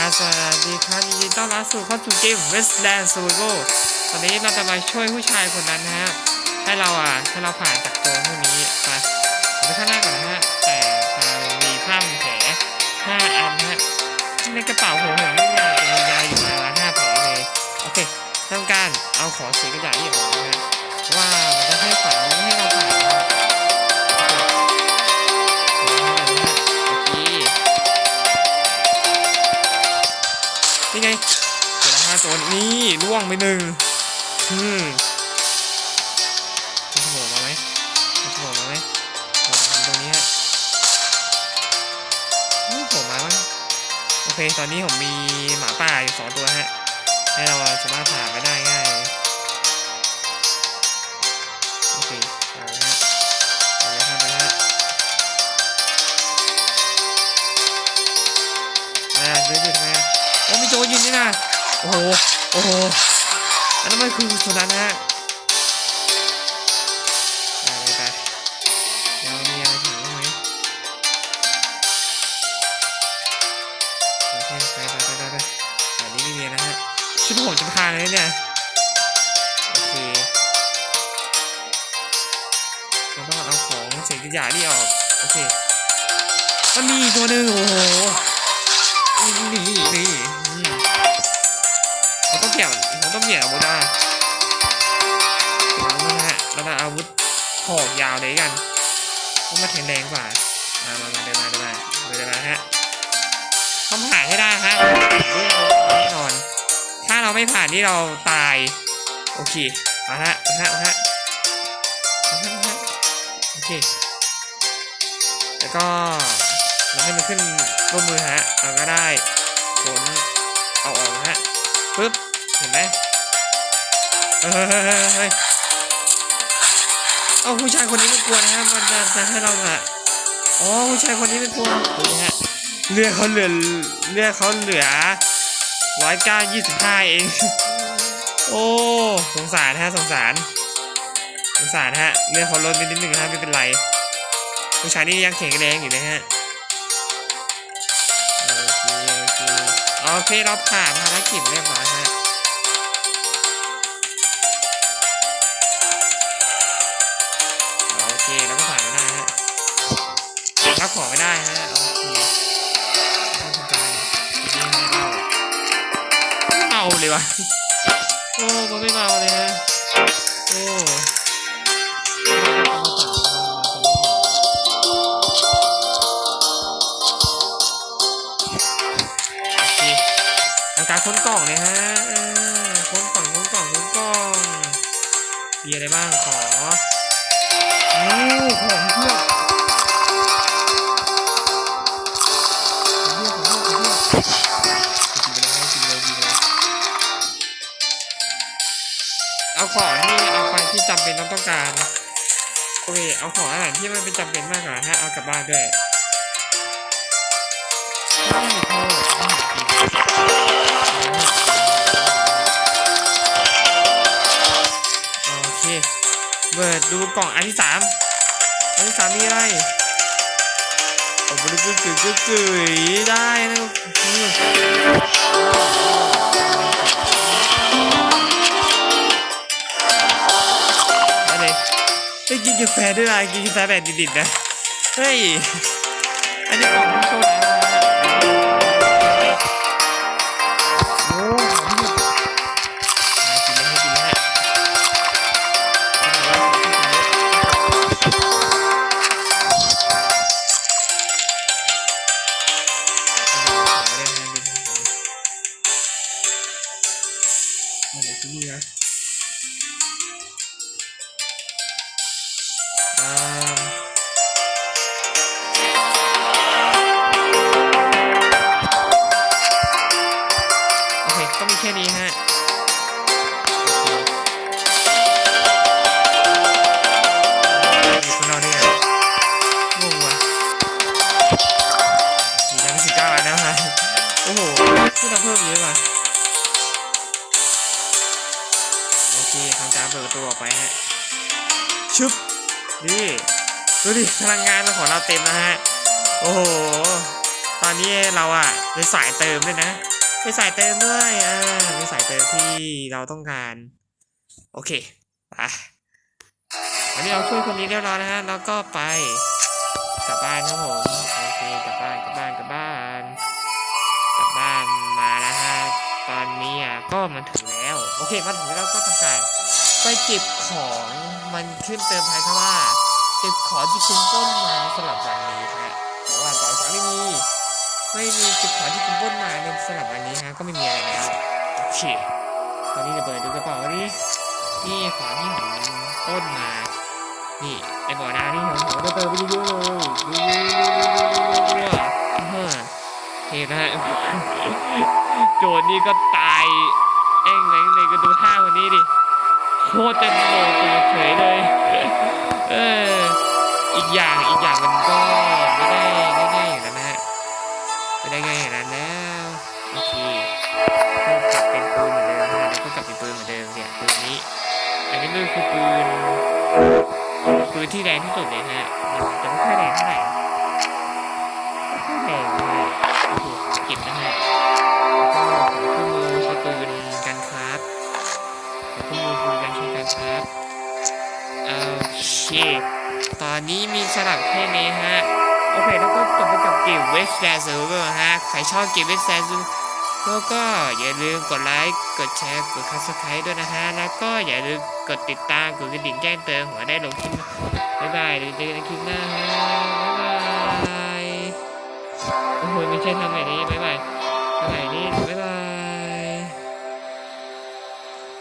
สวัสดีครับยินดีต้อนรับสู่เข้าสู่เกม Westland Survival ตอนนี้เราจะมาช่วยผู้ชายคนนั้นนะฮะให้เราอะให้เราผ่านจากโจรพวกนี้ไปไปข้างหน้าก่อนนะฮะแต่เรามีผ้าพันแผลห้าอันนะฮะในกระเป๋าผมผมนี่ยาจะมียาอยู่ประมาณห้าแผลเลยโอเคทำการเอาของสีกระดาษนี่ออก นี่ล่วงไปหนึ่งอืมมันโผล่มาไหมมันโผล่มาไหมโผล่มาตรงนี้ฮะไม่โผล่มามั้งโอเค ตอนนี้ผมมีหมาป่าอยู่สองตัวฮะ ให้เราสามารถผ่านไปได้ง่ายเลยโอเคเอาละฮะเอาละฮะไปละฮะอ่าเดือดๆทำไมอะโอ้มีโจรยิงนี่นะ โอ้โหโอ้โหอันนั้นมันคือสุนัขนะฮะไปไปไปเรามีอะไรถึงบ้างไหมโอเคไปไปไปไปไปอันนี้ไม่มีนะฮะชุดผมจะพาเลยเนี่ยโอเคเราต้องเอาของเศษขยะนี่ออก โอเคมันมีตัวหนึ่งโอ้โห หอกยาวเลยกันต้องมาแข็งแรงกว่ามามามาเดินมาเดินมาเดินมาฮะต้องผ่านให้ได้ฮะแน่นอน ถ้าเราไม่ผ่านนี่เราตาย โอเคมาฮะมาฮะมาฮะมาฮะฮะโอเค แล้วก็เราให้มันขึ้นร่วมมือฮะเราก็ได้ผลเอาออกฮะปึ๊บ เห็นไหมเฮ้ย เฮ้ยเฮ้ยเฮ้ยเอาผู้ชายคนนี้ไม่กลัวนะฮะมันจะจะให้เราอะอ๋อผู้ชายคนนี้ไม่กลัวดูนะฮะเลือดเขาเหลือเลือดเขาเหลือร้อยเก้ายี่สิบห้าเอง โอ้สงสารฮะสงสาร สงสารฮะเลือดเขาลดไปนิดนึงฮะไม่เป็นไร ผู้ชายนี่ยังแข็งแรงอยู่นะฮะโอเคโอเคโอเคเราผ่านภารกิจเรียบร้อย เมาเลยวะโอ้มันไม่เมาเลยฮะโอ้โอเคทำการค้นกล่องเลยฮะเออค้นกล่องค้นกล่องค้นกล่องมีอะไรบ้างขอโอ้ของเพียบของ ของที่เอาไปที่จำเป็นต้องต้องการโอเคเอาของอะไรที่มันเป็นจำเป็นมากกว่าฮะเอากลับบ้านด้วยโอเคเปิดดูกล่องอันที่สามอันที่สามมีอะไรโอ้โหกึกกึกกึกกึยได้นะ กินกาแฟด้วยนะกินกาแฟแบบดิบๆนะ เฮ้ย อันนี้ของที่โชว์นะโอ้ของที่มากินเลยให้กินเลยฮะมันอยู่ที่นี่นะ ขึ้นมาเพิ่มเยอะว่ะโอเคทำการเปิดประตูออกไปฮะชึบนี่ดูดิพลังงานของเราเต็มนะฮะโอ้โหตอนนี้เราอะเป็นสายเติมด้วยนะมีสายเติมด้วยอ่ามีสายเติมที่เราต้องการ โอเคไปวันนี้เราช่วยคนนี้เรียบร้อยนะฮะแล้วก็ไปกลับบ้านครับผมโอเคกลับบ้านกลับบ้านกลับบ้าน ก็มันถึงแล้ว โอเคมาถึงแล้วก็ทำการไปเก็บของมันขึ้นเติมท้ายคำว่าเก็บของที่คุณปล้นมาสลับวันนี้ฮะเพราะว่าตอนเช้าไม่มี ไม่มีเก็บของที่คุณปล้นมาในสลับวันนี้ฮะก็ไม่มีอะไรแล้วโอเคตอนนี้จะเปิดดูกระเป๋าดินี่ของที่ผมปล้นมานี่ไอ้บ่อน้ำนี่ผมผมจะเติมไปเยอะๆเลยดู เห็นนะฮะ โจทย์นี่ก็ตายเอ้งแรงเลยก็ดูท่าวันนี้ดิ โคตรจะโง่ตัวเฉยเลย เออ อีกอย่างอีกอย่างมันก็ไม่ได้ง่ายๆอย่างนั้นนะฮะ ไม่ได้ง่ายอย่างนั้นแล้วโอเคก็กลับเป็นปืนเหมือนเดิมนะแล้วก็กลับเป็นปืนเหมือนเดิมเนี่ยปืนนี้ อันนี้ก็คือปืนปืนที่แรงที่สุดเลยฮะมันจะไม่ค่อยแรงเท่าไหร่ ตอนนี้มีสลับแค่นี้ฮะ โอเค แล้วก็จบไปกับเกม West d a n Server ฮะ ใครชอบเกม West d a n Server แล้วก็อย่าลืมกดไลค์ กดแชร์ กด subscribe ด้วยนะฮะ แล้วก็อย่าลืมกดติดตาม กดกระดิ่งแจ้งเตือนหัวได้ลงคลิปบ๊ายบายเดี๋ยวเจอกันในคลิปหน้าฮะ บ๊ายบาย โอ้โหไม่ใช่ทำแบบนี้บ๊ายบายทำแบบนี้บ๊ายบาย